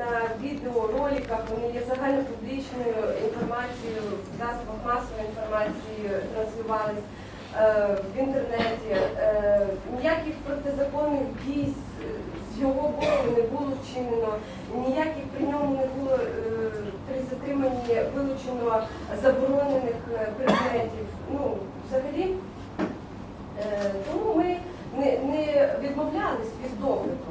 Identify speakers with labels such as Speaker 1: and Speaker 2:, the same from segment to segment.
Speaker 1: на відеороликах, вони є загальнопублічною інформацією, в засобах масової інформації транслювались е, в інтернеті. Е, ніяких протизаконних дій з- його боку не було вчинено, ніяких при ньому не було е, при затриманні вилучено заборонених предметів. Ну, взагалі, тому ми не, не відмовлялись від догляду,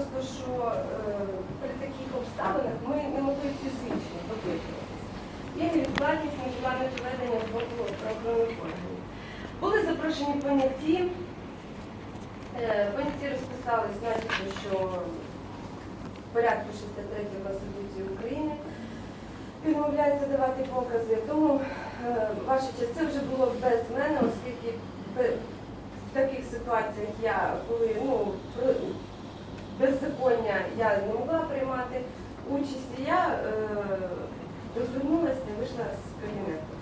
Speaker 1: просто що е, при таких обставинах ми не могли фізично допитуватися. Є невідкладність, невідкладне проведення з боку правоохоронних органів. Були запрошені поняті. Е, Поняті розписались, начебто, що в порядку 63 Конституції України відмовляється давати покази. Тому е, ваша честь, це вже було без мене, оскільки в таких ситуаціях я коли ну беззаконня я не могла приймати участь, і я е, розвернулася і вийшла з кабінету.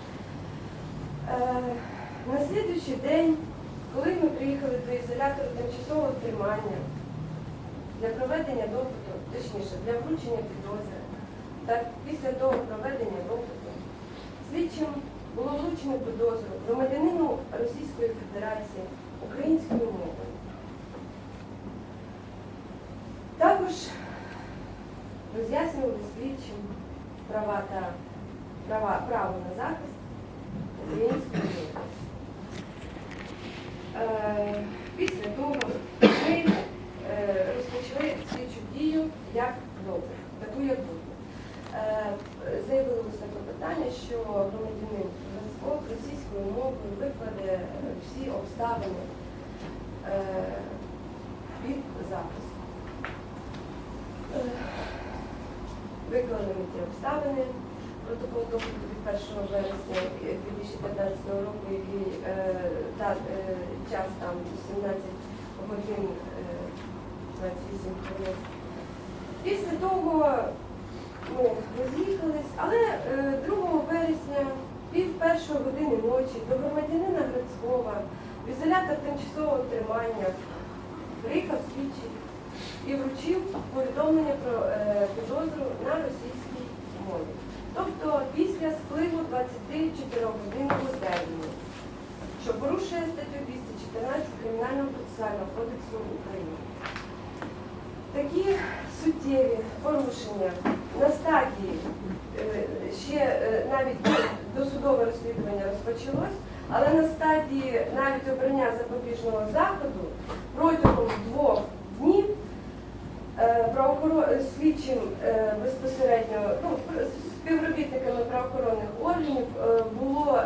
Speaker 1: Е, на слідуючий день, коли ми приїхали до ізолятора тимчасового тримання для проведення допиту, точніше, для вручення підозри, та після того проведення допиту, слідчим було вручено підозру громадянину Російської Федерації українською мовою. Також роз'яснювали слідчим права та права, право на захист української мови. Після того ми розпочали слідчу дію як добре, таку як добре. Е, Заявили таке питання, що громадянин Грицьков російською мовою викладе всі обставини під запис. Викладені ті обставини. Протокол допиту від 1 вересня 2015 року, який е, та, е, час там 17 годин е, 28 хвилин. Після того ми роз'їхались, але е, 2 вересня, пів першої години ночі, до громадянина Грицькова в ізолятор тимчасового тримання приїхав слідчий і вручив повідомлення про е, підозру на російській мові. Тобто після спливу 24 годинного терміну, що порушує статтю 214 Кримінального процесуального кодексу України. Такі суттєві порушення на стадії е, ще е, навіть досудове розслідування розпочалось, але на стадії навіть обрання запобіжного заходу протягом двох е, слідчим е, безпосередньо ну, співробітниками правоохоронних органів е, було,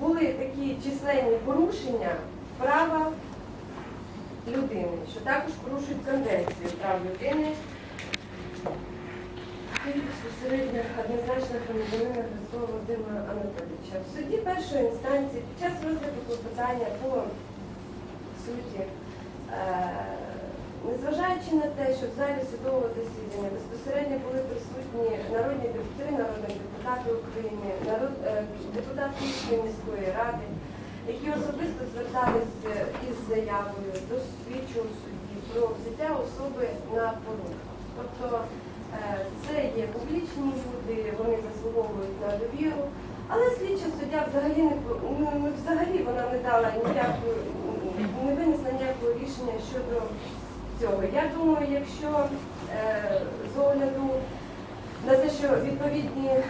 Speaker 1: були такі численні порушення права людини, що також порушують конвенцію прав людини безпосередньо однозначно громадянина Христова Володимира Анатолійовича. В суді першої інстанції під час розгляду клопотання по суті, незважаючи на те, що в залі судового засідання безпосередньо були присутні народні депутати, народні депутати України, народ, е, депутат Київської міської ради, які особисто зверталися із заявою до слідчого судді про взяття особи на поруку. Тобто е, це є публічні люди, вони заслуговують на довіру. Але слідча суддя взагалі не ну, ну, взагалі вона не дала ніякої, не винесла ніякого рішення щодо цього. Я думаю, якщо е, з огляду на те, що відповідні е,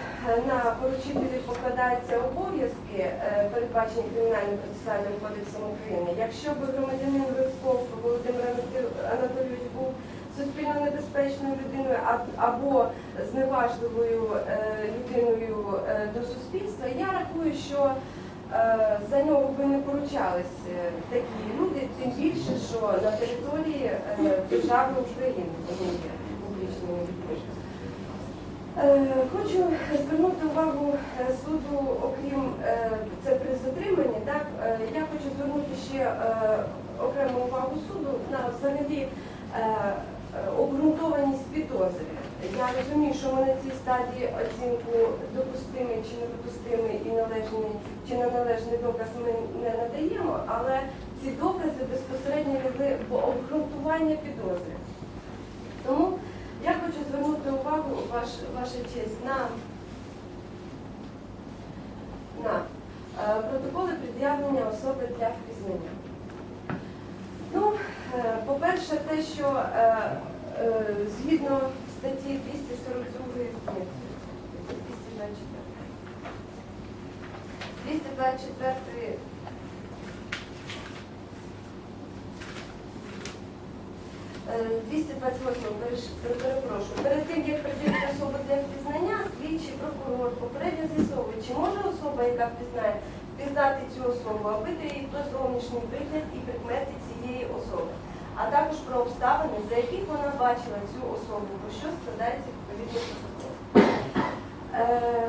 Speaker 1: на поручителів покладаються обов'язки, е, передбачені Кримінальним процесуальним кодексом України, якщо б громадянин Грицьков Володимир Анатолійович був суспільно небезпечною людиною або зневажливою людиною до суспільства, я рахую, що за нього би не поручались е, такі люди, тим більше, що на території е, держави України вони є публічними людьми. Е, Хочу звернути увагу е, суду, окрім е, це при затриманні, так е, я хочу звернути ще е, окрему увагу суду на взагалі е, е, обґрунтованість підозри. Я розумію, що ми на цій стадії оцінку допустимий чи недопустимий і належний чи неналежний доказ ми не надаємо, але ці докази безпосередньо лягли в обґрунтування підозри. Тому Я хочу звернути увагу, ваш, ваша честь, на, на е, протоколи пред'явлення особи для впізнання. Ну, е, по-перше, те, що е, е, згідно статті 242, 224, 224 Е, 228 перепрошую. Перед тим, як приділити особу для впізнання, слідчий прокурор попередньо з'ясовує, чи може особа, яка впізнає, впізнати цю особу, опитує її про зовнішній вигляд і прикмети цієї особи, а також про обставини, за яких вона бачила цю особу, про що складається відповідний протокол. Е,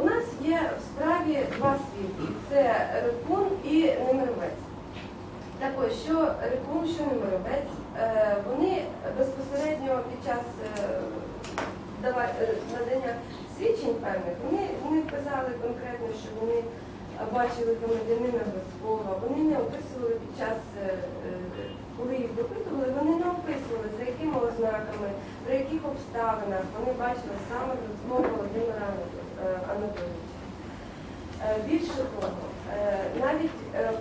Speaker 1: у нас є в справі два свідки: це Рекун і Немировець. Так ось, що Рекун, що Немировець, е, вони безпосередньо під час е, е, надання свідчень певних, вони, вони вказали конкретно, що вони бачили громадянина Грицького, вони не описували під час, е, коли їх допитували, вони не описували, за якими ознаками, при яких обставинах вони бачили саме Грицького Володимира Анатолійовича. Е, Анатолійовича. Е, Більше того, е, навіть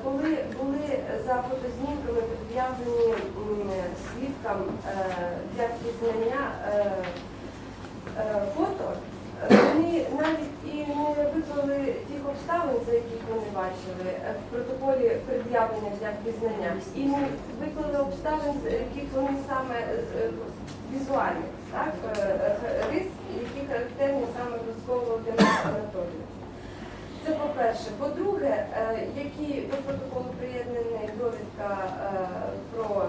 Speaker 1: коли були за фотознімками м, свідкам для впізнання е, фото, вони навіть і не виклали тих обставин, за яких вони бачили е, в протоколі пред'явлення для впізнання, і не виклали обставин, з яких вони саме е, е, візуальних, так, рис, які характерні саме Володимира Анатолійовича. Це по-перше. По-друге, які до протоколу приєднана довідка про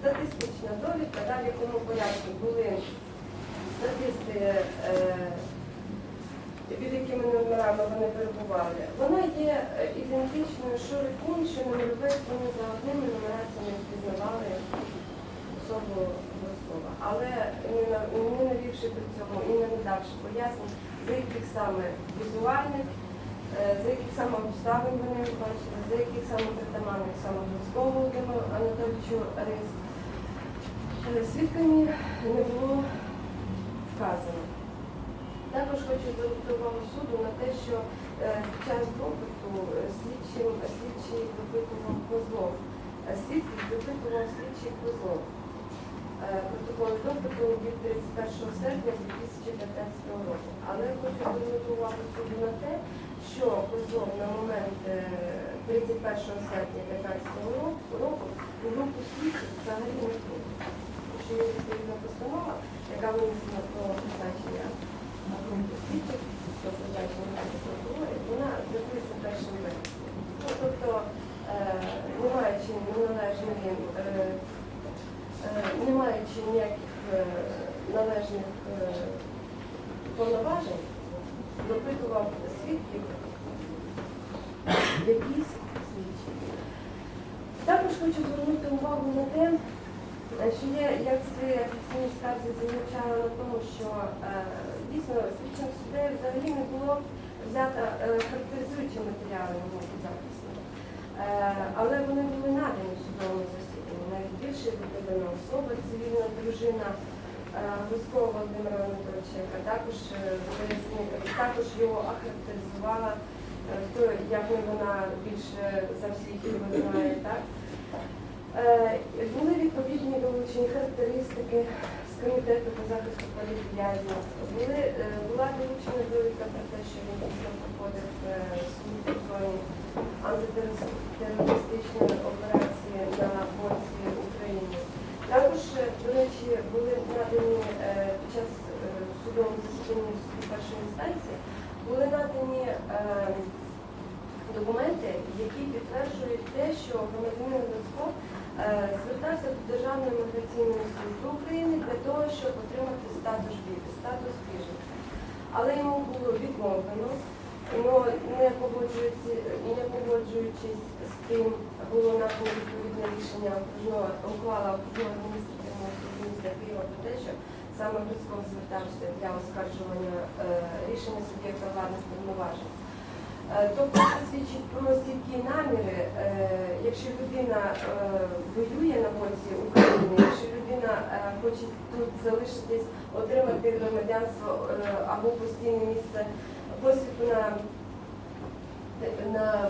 Speaker 1: статистична довідка, далі якому порядку були статисти, е, під якими номерами вони перебували. Вона є е, ідентичною, що Рикун, що Немировець, вони за одними нумераціями впізнавали особу Гроскова. Але не навівши при цьому і не надавши пояснень, за яких саме візуальних, е, за яких саме обставин вони бачили, за яких саме притаманних саме Анатолійовичу Рис. Свідками не було вказано. Також хочу звернути увагу суду на те, що е, під час допиту е, слідчим, слідчий допитував Козлов. Е, Свідків допитував слідчий Козлов. Е, Протокол допиту від 31 серпня 2015 року. Але хочу звернути увагу суду на те, що Козлов на момент е, 31 серпня 2015 року у групу слідчих взагалі не входить. Що є відповідна постанова, яка винесена про призначення на групу слідчих, про призначення на прокурорів, вона датується першим вересня. Ну, тобто, е, не маючи неналежної Е, не маючи ніяких е, належних е, повноважень, допитував свідків якісь слідчі. Також хочу звернути увагу на те, що є, як це офіційній скарзі замічала на тому, що е, дійсно слідчим суддею взагалі не було взято е, характеризуючі матеріали захисту. Е, Але вони були надані в судовому засіданні. Навіть більше відповідна особа, цивільна дружина е, Гуського Володимира Анатолійовича, яка також е, також його охарактеризувала, е, хто як вона більше за всіх його знає. Так? Е, Були відповідні долучені характеристики з комітету по захисту політв'язнів. Е, була долучена довідка про те, що він дійсно проходив е, службу в зоні антитерористичної операції на боці України. Також, до речі, були надані під час судового засідання в суді першої інстанції, були надані документи, які підтверджують те, що громадянин Луцько е, звертався до Державної міграційної служби України для того, щоб отримати статус біженця, статус біженця. Але йому було відмовлено, йому не погоджуючись, не погоджуючись з тим, було надано відповідне рішення окружного ухвала окружного адміністративного суду міста Києва про те, що саме Грицьков звертався для оскаржування е, рішення суб'єкта владних повноважень. Е, Тобто це свідчить про стійкі наміри, е, якщо людина е, воює на боці України, якщо людина хоче тут залишитись, отримати громадянство або постійне місце посвідку на, на,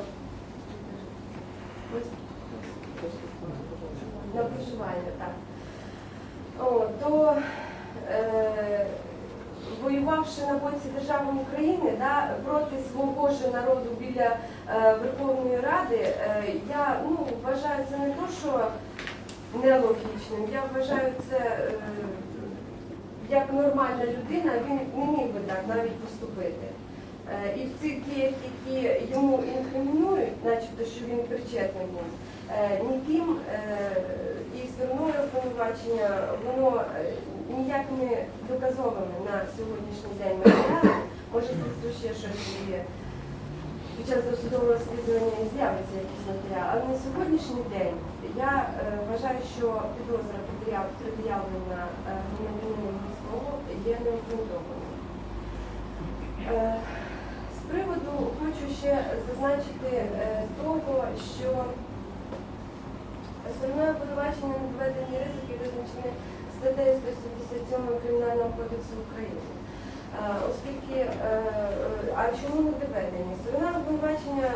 Speaker 1: на проживання, так. О, то е, воювавши на боці держави України да, проти свого ж народу біля е, Верховної Ради, е, я ну, вважаю це не то, що нелогічним, я вважаю це е, як нормальна людина, він не міг би так навіть поступити. І в цих діях, які йому інкримінують, начебто, що він причетний був, ніким і стороною обвинувачення воно ніяк не доказоване на сьогоднішній день матеріали. Може, це ще щось і під час досудового розслідування і з'явиться якийсь матеріал. Але на сьогоднішній день я е, вважаю, що підозра пред'яв- пред'явлена е, громадянином військового є необґрунтованою. Е, З приводу хочу ще зазначити е, того, що Основною обвинувачення на доведені ризики визначені статтею 177 Кримінального кодексу України. Е, Оскільки, е, е, а чому не доведені? Сторона обвинувачення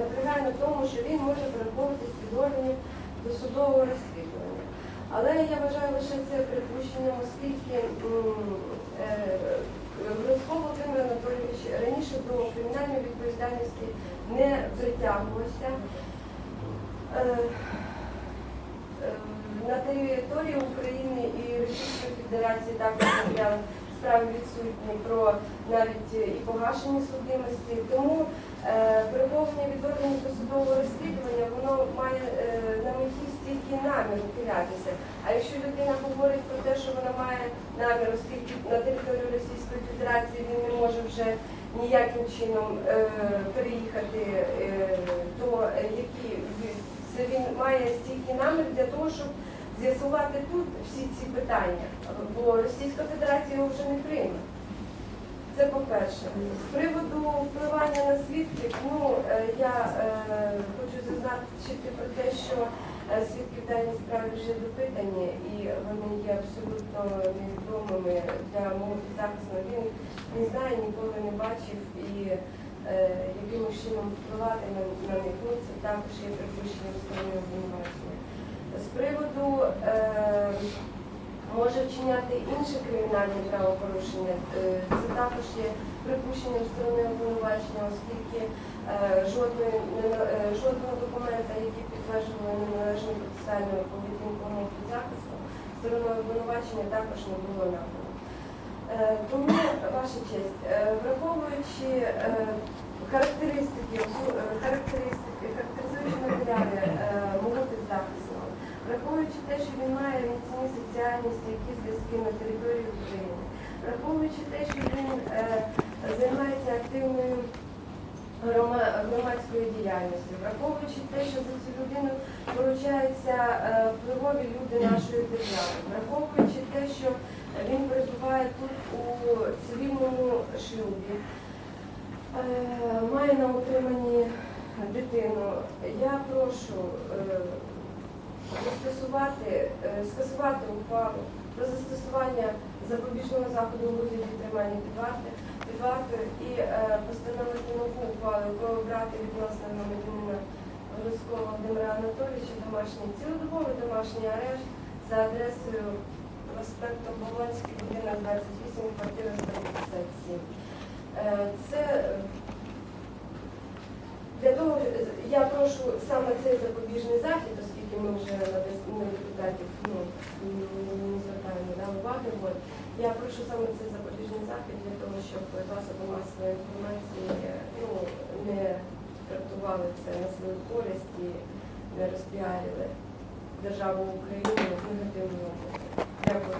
Speaker 1: наполягає на тому, що він може переховуватись від органів досудового розслідування. Але я вважаю лише це припущенням, оскільки е, Володимир Анатолійович раніше до кримінальної відповідальності не притягувався. Е, Е, На території України і Російської Федерації також матеріали справи відсутні про навіть і погашення судимості. Тому е, переховування від органів досудового розслідування воно має е, на меті стільки намір ухилятися. А якщо людина говорить про те, що вона має намір, оскільки на територію Російської Федерації він не може вже ніяким чином е, переїхати, е, то е, які це він має стільки намір для того, щоб з'ясувати тут всі ці питання, бо Російська Федерація його вже не прийме. Це по-перше. З приводу впливання на свідків, ну е, я е, хочу зазначити про те, що е, свідки в даній справі вже допитані і вони є абсолютно невідомими для мого підзахисного. Він не знає, ніколи не бачив і е, якимось чином впливати на, на них. Ну, це також є припущенням сторони обвинувачення. З приводу е, може вчиняти інші кримінальні правопорушення, е, це також є припущенням сторони обвинувачення, оскільки е, жодної, е, жодного документа, який підтверджували неналежну процесуальну поведінку мого підзахисту, стороною обвинувачення також не було надано. Е, Тому, ваша честь, е, враховуючи е, характеристики, е, характеристики, характеризуючи матеріали е, мого підзахисного, враховуючи те, що він має міцні соціальні стійкі зв'язки на території України, враховуючи те, що він е, займається активною громадською діяльністю, враховуючи те, що за цю людину поручаються е, впливові люди нашої держави, враховуючи те, що він перебуває тут у цивільному шлюбі, е, має на утриманні дитину. Я прошу застосувати, е, скасувати ухвалу про застосування запобіжного заходу у вигляді тримання під вартою під вартою і е, постановити нову ухвалу, якою обрати відносно громадянина Грузького Володимира Анатолійовича домашній цілодобовий домашній арешт за адресою проспекту Болонський, будинок 28, квартира 157. Е, Це е, для того, я прошу саме цей запобіжний захід, оскільки ми вже на депутатів ну, не звертаємо да, уваги. От. Я прошу саме цей запобіжний захід для того, щоб засоби масової інформації ну, не трактували це на свою користь і не розпіарили державу Україну з негативного боку. Дякую.